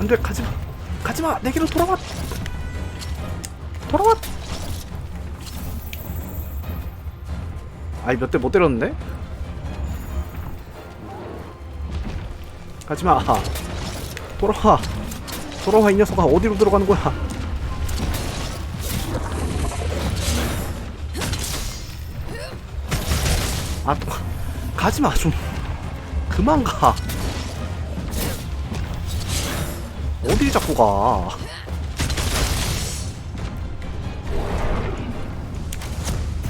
안돼 가지마. 가지마. 내게로 돌아와. 돌아와. 아이 몇 대 못 때렸는데? 가지마. 돌아와. 돌아와 이 녀석아. 어디로 들어가는 거야? 아 또, 가지마 좀. 그만 가 어디 자꾸 가?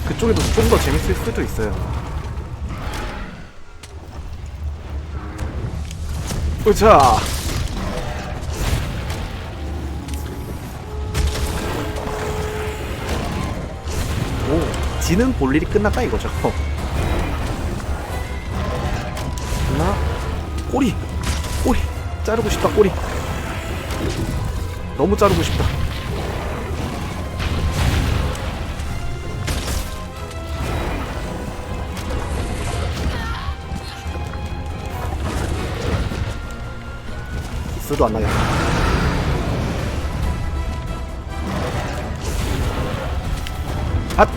그쪽에도 좀 더 재밌을 수도 있어요. 으자 오 지는 볼 일이 끝났다 이거죠. 하나 꼬리 꼬리. 자르고 싶다 꼬리 너무 자르고 싶다. 기스도 안 나겠다 앗!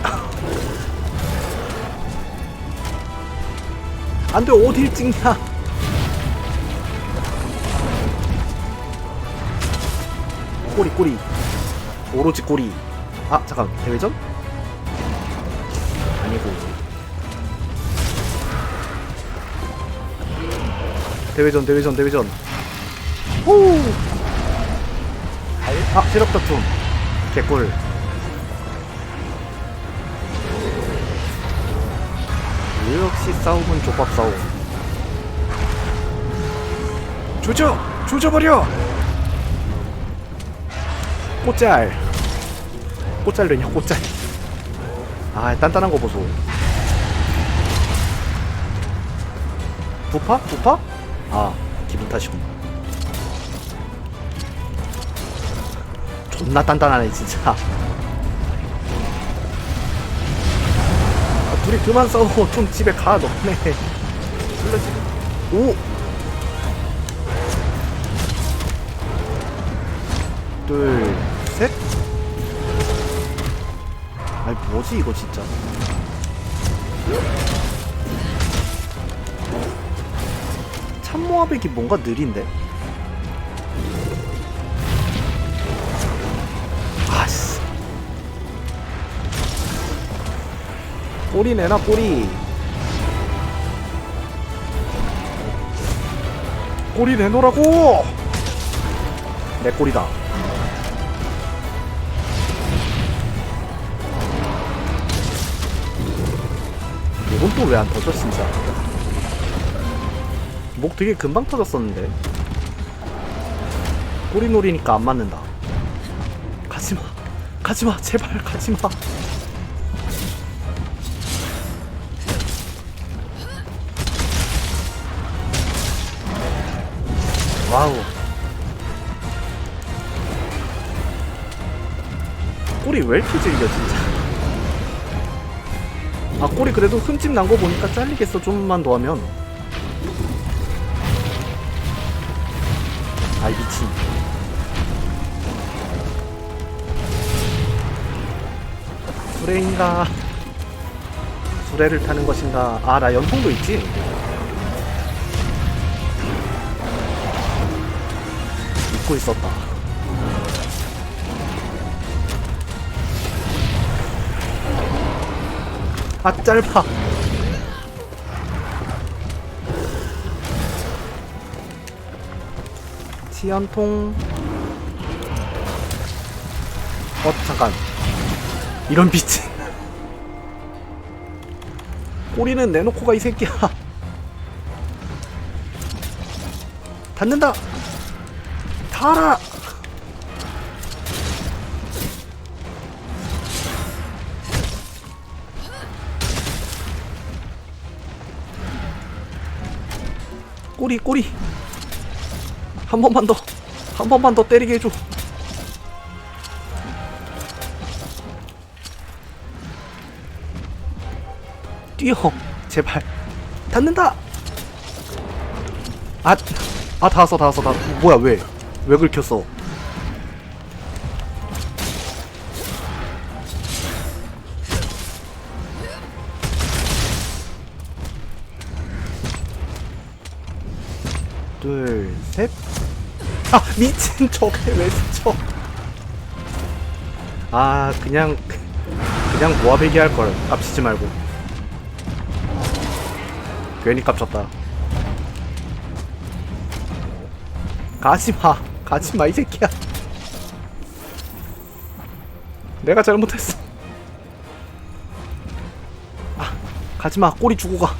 안돼 어딜 찍냐 꼬리 꼬리 오로지 꼬리 아 잠깐 대회전? 아니고 대회전 대회전 대회전 오! 아 체력 다툼 개꿀 역시 싸움은 족밥 싸움 조져! 조져버려! 꽃잘. 꽃잘 되냐 꽃잘. 아 단단한 거 보소. 부파? 부파? 아 기분 탓이구나. 존나 단단하네 진짜. 아, 둘이 그만 싸워 좀 집에 가 너네. 오! 둘, 아니 뭐지 이거 진짜. 참모아백이 뭔가 느린데. 아씨. 꼬리 내놔 꼬리. 꼬리 내놓으라고. 내 꼬리다. 또 왜 안 터져 진짜? 목 되게 금방 터졌었는데. 꼬리놀이니까 안 맞는다. 가지마. 가지마. 제발 가지마. 와우. 꼬리 왜 이렇게 질겨 진짜 아 꼬리 그래도 흠집 난 거 보니까 잘리겠어. 좀만 더 하면. 아이 미친. 수레인가? 수레를 타는 것인가? 아 나 연통도 있지? 잊고 있었다 아 짧아 치연통. 어 잠깐. 이런 빛은 꼬리는 내놓고 가 이 새끼야. 닿는다. 닿아 꼬리 꼬리. 한 번만 더 한 번만 더 때리게 해줘. 뛰어. 제발. 닿는다. 아, 아 닿았어 닿았어. 닿 뭐야 왜? 왜 긁혔어? 둘, 셋. 아, 미친 저게 왜 스쳐? 아, 그냥 그냥 모아배기 할 걸. 깝치지 말고. 괜히 깝쳤다. 가지마, 가지마 이 새끼야. 내가 잘못했어. 아, 가지마 꼬리 주고 가.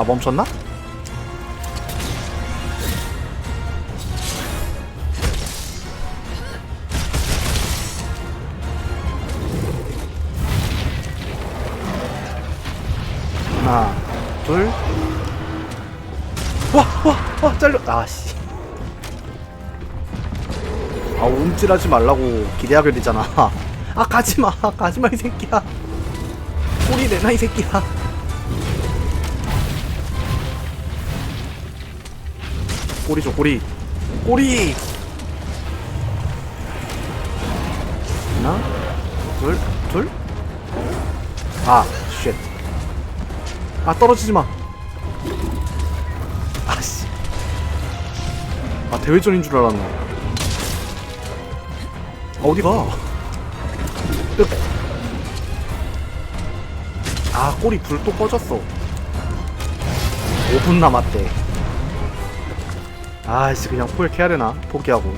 아 멈췄나? 하나 둘와와와 잘려. 아씨. 아 움찔하지 말라고 기대하게 되잖아. 아 가지마. 가지마 이 새끼야. 꼬리 내놔 이 새끼야 꼬리 줘 꼬리. 꼬리! 하나 둘둘아쉣아 아, 떨어지지 마. 아씨. 아 대회전인 줄 알았네. 아 어디가? 끝. 아 꼬리 불 또 꺼졌어. 5분 남았대 아이씨 그냥 포획 해야 되나? 포기하고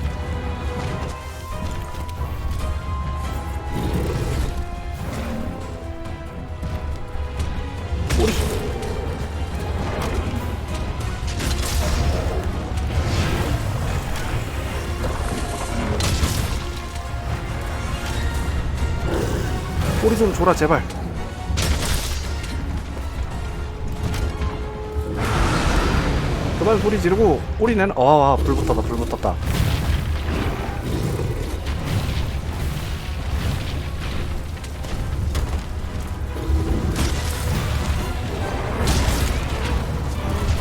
꼬리 좀 줘라 제발 그만 소리 지르고 꼬리 내는 아불 붙었다 불 붙었다.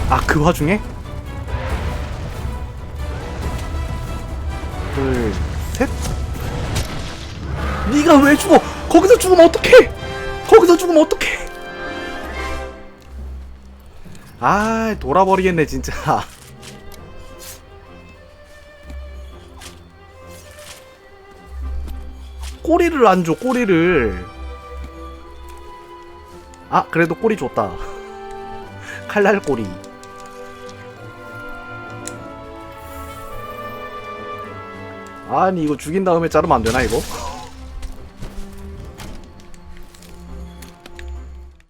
아 그 와중에? 둘셋. 네가 왜 죽어? 거기서 죽으면 어떡해? 거기서 죽으면 어떡해 아 돌아버리겠네 진짜. 꼬리를 안 줘 꼬리를. 아 그래도 꼬리 줬다. 칼날 꼬리. 아니 이거 죽인 다음에 자르면 안 되나 이거